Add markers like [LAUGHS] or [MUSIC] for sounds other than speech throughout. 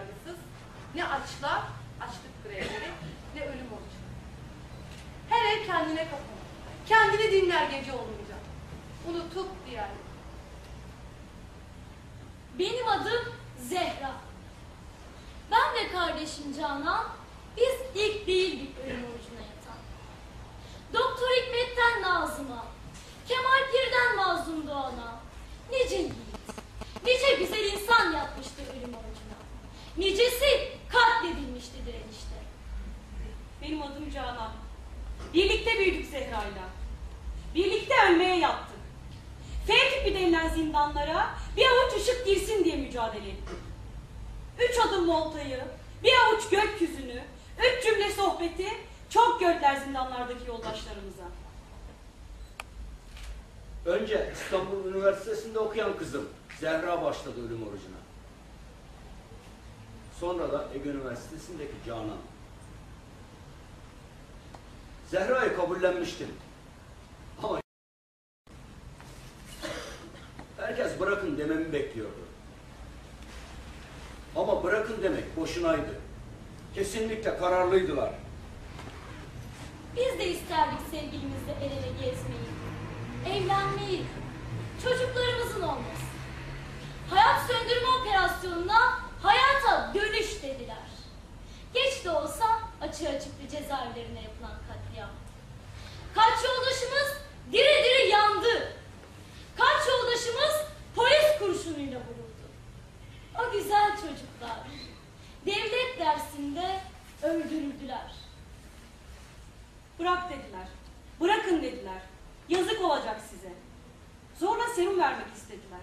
yargısız, ne açlar, açlık grevleri, ne ölüm orucu. Her ev kendine kapanır. Kendini dinler gece olunca. Unutup diğer. Benim adım Zehra. Ben ve kardeşim Canan, biz ilk değildik ölüm orucuna yatan. Doktor Hikmet'ten Nazım'a, Kemal Pir'den Mazlum Doğan'a, nice yiğit, nice güzel insan yapmıştır ölüm orucuna. Nicesi katledilmişti direnişte. Benim adım Canan. Birlikte büyüdük Zehra'yla. Birlikte ölmeye yattık. F tipi denilen zindanlara bir avuç ışık girsin diye mücadele ettik. Üç adım voltayı, bir avuç gökyüzünü, üç cümle sohbeti çok gördüler zindanlardaki yoldaşlarımıza. Önce İstanbul Üniversitesi'nde okuyan kızım Zehra başladı ölüm orucuna. Sonra da Ege Üniversitesi'ndeki Canan. Zehra'yı kabullenmiştim. Ama herkes bırakın dememi bekliyordu. Ama bırakın demek boşunaydı. Kesinlikle kararlıydılar. Biz de isterdik sevgilimizle el ele gezmeyi, evlenmeyi, çocuklarımızın olması. Hayat söndürme operasyonuna hayata dönüş dediler. Geç de olsa açığa çıktı cezaevlerine yapılan katliam. Kaç yoldaşımız diri diri yandı. Kaç yoldaşımız polis kurşunuyla vuruldu. O güzel çocuklar devlet dersinde öldürüldüler. Bırak dediler. Bırakın dediler. Yazık olacak size. Zorla serum vermek istediler.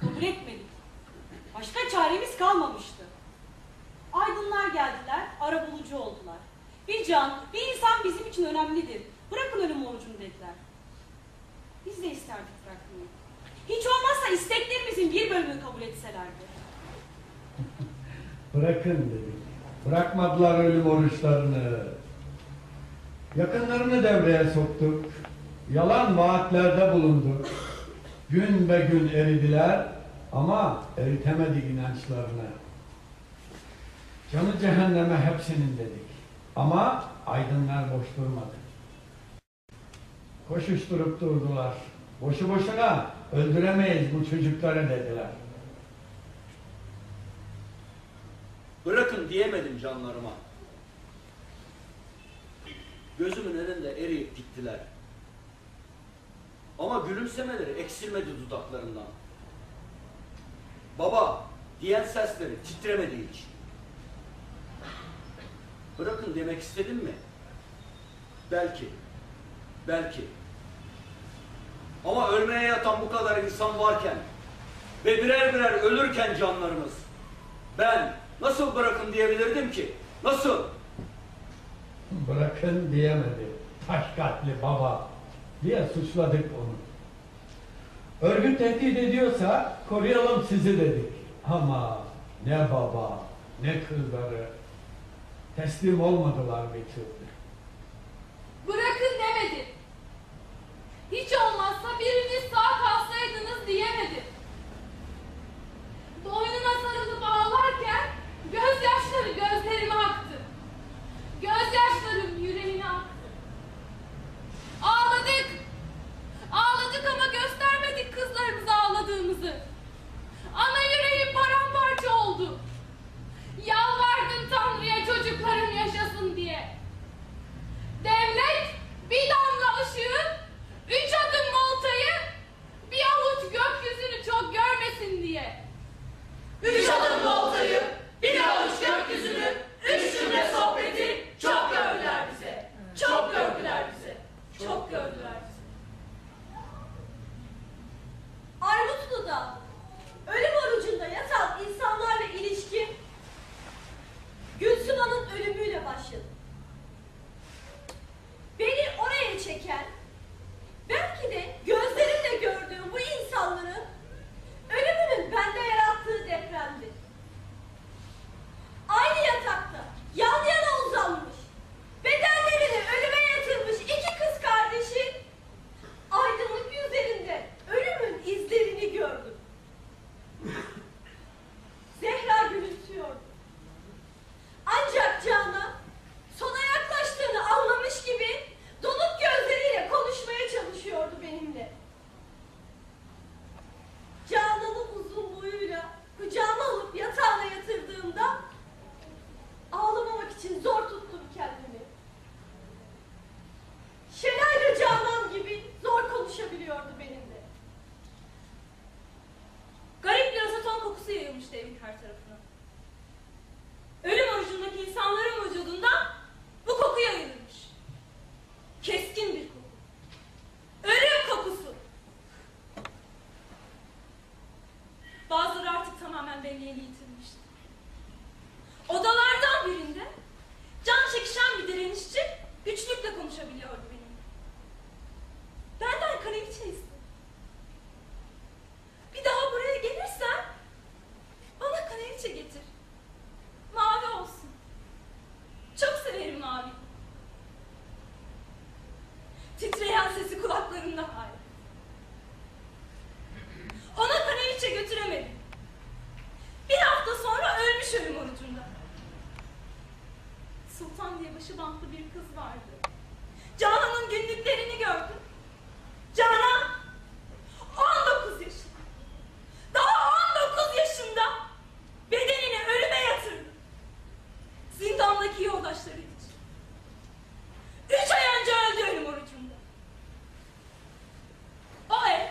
Kabul etmedik. Başka çaremiz kalmamıştı. Aydınlar geldiler, arabulucu oldular. Bir can, bir insan bizim için önemlidir. Bırakın ölüm orucunu dediler. Biz de isterdik bırakmayı. Hiç olmazsa isteklerimizin bir bölümünü kabul etselerdi. [LAUGHS] Bırakın dedik. Bırakmadılar ölüm oruçlarını. Yakınlarını devreye soktuk. Yalan vaatlerde bulunduk. Gün be gün eridiler ama eritemedik inançlarını. Canı cehenneme hepsinin dedik. Ama aydınlar boş durmadı. Koşuşturup durdular. Boşu boşuna öldüremeyiz bu çocukları dediler. Bırakın diyemedim canlarıma. Gözümün önünde eriyip gittiler. Ama gülümsemeleri eksilmedi dudaklarından. Baba diyen sesleri titremedi hiç. Bırakın demek istedim mi? Belki. Belki. Ama ölmeye yatan bu kadar insan varken ve birer birer ölürken canlarımız ben nasıl bırakın diyebilirdim ki? Nasıl? Bırakın diyemedi. Taş katli baba diye suçladık onu. Örgüt tehdit ediyorsa koruyalım sizi dedik. Ama ne baba ne kızları teslim olmadılar bir türlü. Bırakın demedi. Hiç olmazsa biriniz sağ kalsaydınız diyemedi. Boynuna sarılıp ağlarken gözyaşları Titreyen sesi kulaklarımda hala. Ona kanaliçe götüremedim. Bir hafta sonra ölmüş ölüm orucunda. Sultan diye başı bantlı bir kız vardı. Canan'ın günlüklerini gördüm. Canan 19 yaşında. Daha 19 yaşında bedenini ölüme yatırdı. Zindandaki yoldaşları için. Üç ay önce öldü ölüm orucunda. O ev,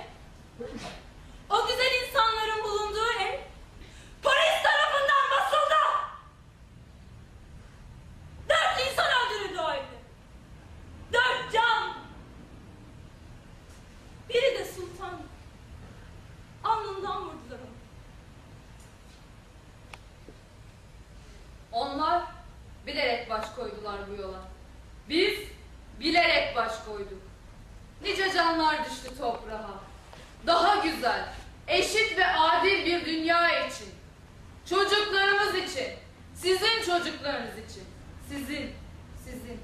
o güzel insanların bulunduğu ev, polis tarafından basıldı. Dört insan öldürüldü o evde. Dört can. Biri de sultan. Alnından vurdular onu. Onlar bilerek baş koydular bu yola. Biz bilerek baş koyduk. Nice canlar düştü toprağa. Daha güzel, eşit ve adil bir dünya için. Çocuklarımız için. Sizin çocuklarınız için. Sizin, sizin.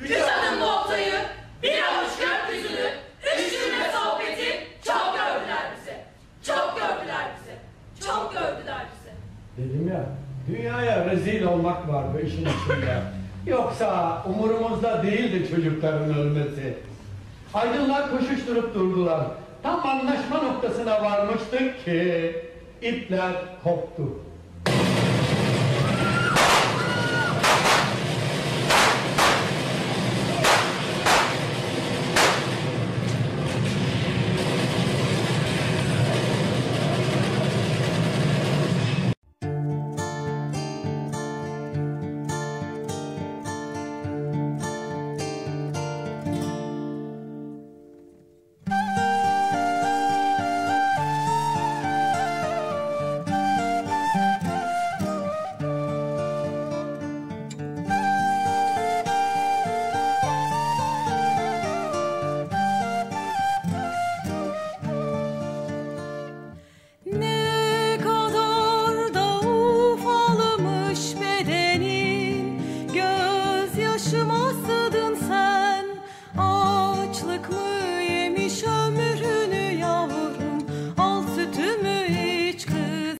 Üç adım noktayı, bir avuç gökyüzünü, üç cümle sohbeti çok gördüler bize. Çok gördüler bize. Çok gördüler bize. Dedim ya, dünyaya rezil olmak var bu işin içinde. Yoksa umurumuzda değildi çocukların ölmesi. Aydınlar koşuşturup durdular. Tam anlaşma noktasına varmıştık ki ipler koptu.